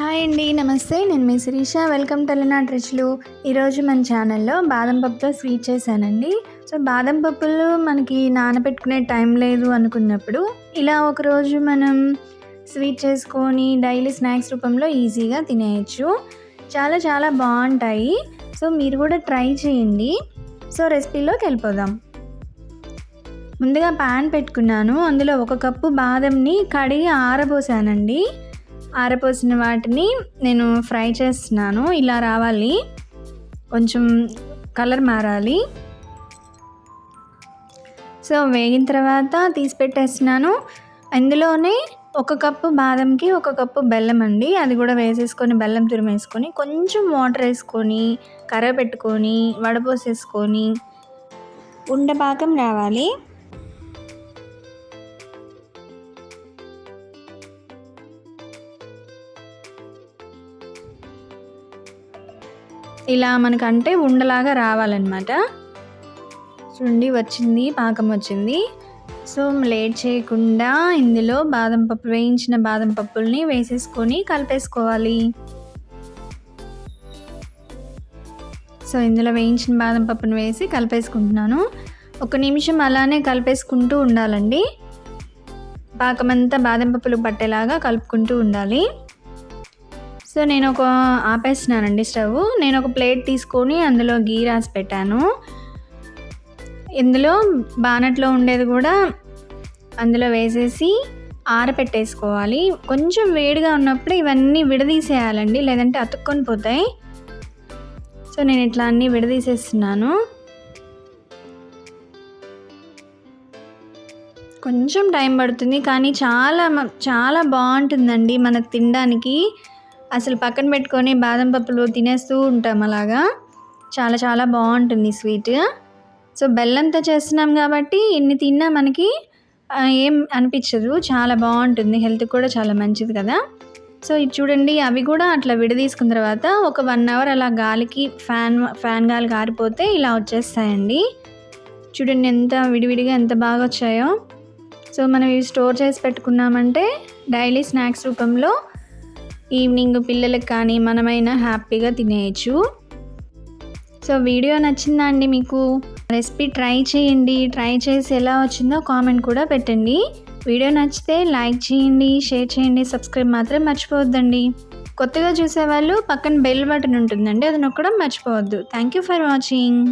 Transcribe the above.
Hi అండి నమస్తే. నేను మీ శిరీష. వెల్కమ్ టెలినాట్ రుచులు ఈరోజు మన ఛానల్లో బాదం పప్పుతో స్వీట్ చేశానండి. సో బాదం పప్పులు మనకి నానబెట్టుకునే టైం లేదు అనుకున్నప్పుడు ఇలా ఒకరోజు మనం స్వీట్ చేసుకొని డైలీ స్నాక్స్ రూపంలో ఈజీగా తినేయచ్చు. చాలా చాలా బాగుంటాయి. సో మీరు కూడా ట్రై చేయండి. సో రెసిపీలోకి వెళ్ళిపోదాం. ముందుగా ప్యాన్ పెట్టుకున్నాను. అందులో ఒక కప్పు బాదంని కడిగి ఆరబోసానండి. ఆరపోసిన వాటిని నేను ఫ్రై చేస్తున్నాను. ఇలా రావాలి. కొంచెం కలర్ మారాలి. సో వేగిన తర్వాత తీసి పెట్టేస్తున్నాను. అందులోనే ఒక కప్పు బాదంకి ఒక కప్పు బెల్లం అండి. అది కూడా వేసేసుకొని బెల్లం తురిమేసుకొని కొంచెం వాటర్ వేసుకొని కర్ర పెట్టుకొని వడపోసేసుకొని ఉండపాకం రావాలి. ఇలా మనకంటే ఉండలాగా రావాలన్నమాట. చూడండి వచ్చింది పాకం వచ్చింది. సో లేట్ చేయకుండా ఇందులో బాదం పప్పు వేయించిన బాదం పప్పుల్ని వేసేసుకొని కలిపేసుకోవాలి. సో ఇందులో వేయించిన బాదం పప్పును వేసి కలిపేసుకుంటున్నాను. ఒక నిమిషం అలానే కలిపేసుకుంటూ ఉండాలండి. పాకమంతా బాదం పప్పులు పట్టేలాగా కలుపుకుంటూ ఉండాలి. సో నేను ఒక ఆపేస్తున్నానండి స్టవ్. నేను ఒక ప్లేట్ తీసుకొని అందులో గీ రాసి పెట్టాను. ఇందులో బానట్లో ఉండేది కూడా అందులో వేసేసి ఆరపెట్టేసుకోవాలి. కొంచెం వేడిగా ఉన్నప్పుడు ఇవన్నీ విడదీసేయాలండి లేదంటే అతుక్కొని పోతాయి. సో నేను ఇట్లా అన్నీ విడదీసేస్తున్నాను. కొంచెం టైం పడుతుంది కానీ చాలా చాలా బాగుంటుందండి మనకు తినడానికి. అసలు పక్కన పెట్టుకొని బాదం పప్పులు తినేస్తూ ఉంటాం అలాగా. చాలా చాలా బాగుంటుంది స్వీట్. సో బెల్లంతో చేస్తున్నాం కాబట్టి ఎన్ని తిన్నా మనకి ఏం అనిపించదు. చాలా బాగుంటుంది. హెల్త్ కూడా చాలా మంచిది కదా. సో ఇది చూడండి అవి కూడా అట్లా విడదీసుకున్న తర్వాత ఒక వన్ అవర్ అలా గాలికి ఫ్యాన్ ఫ్యాన్ గాలి కారిపోతే ఇలా వచ్చేస్తాయండి. చూడండి ఎంత విడివిడిగా ఎంత బాగా వచ్చాయో. సో మనం ఇవి స్టోర్ చేసి పెట్టుకున్నామంటే డైలీ స్నాక్స్ రూపంలో ఈవినింగ్ పిల్లలకు కానీ మనమైనా హ్యాపీగా తినేయచ్చు. సో వీడియో నచ్చిందా అండి మీకు? రెసిపీ ట్రై చేయండి. ట్రై చేసి ఎలా వచ్చిందో కామెంట్ కూడా పెట్టండి. వీడియో నచ్చితే లైక్ చేయండి షేర్ చేయండి సబ్స్క్రైబ్ మాత్రం మర్చిపోవద్దండి. కొత్తగా చూసేవాళ్ళు పక్కన బెల్ బటన్ ఉంటుందండి అది నొక్కడం మర్చిపోవద్దు. Thank you for watching.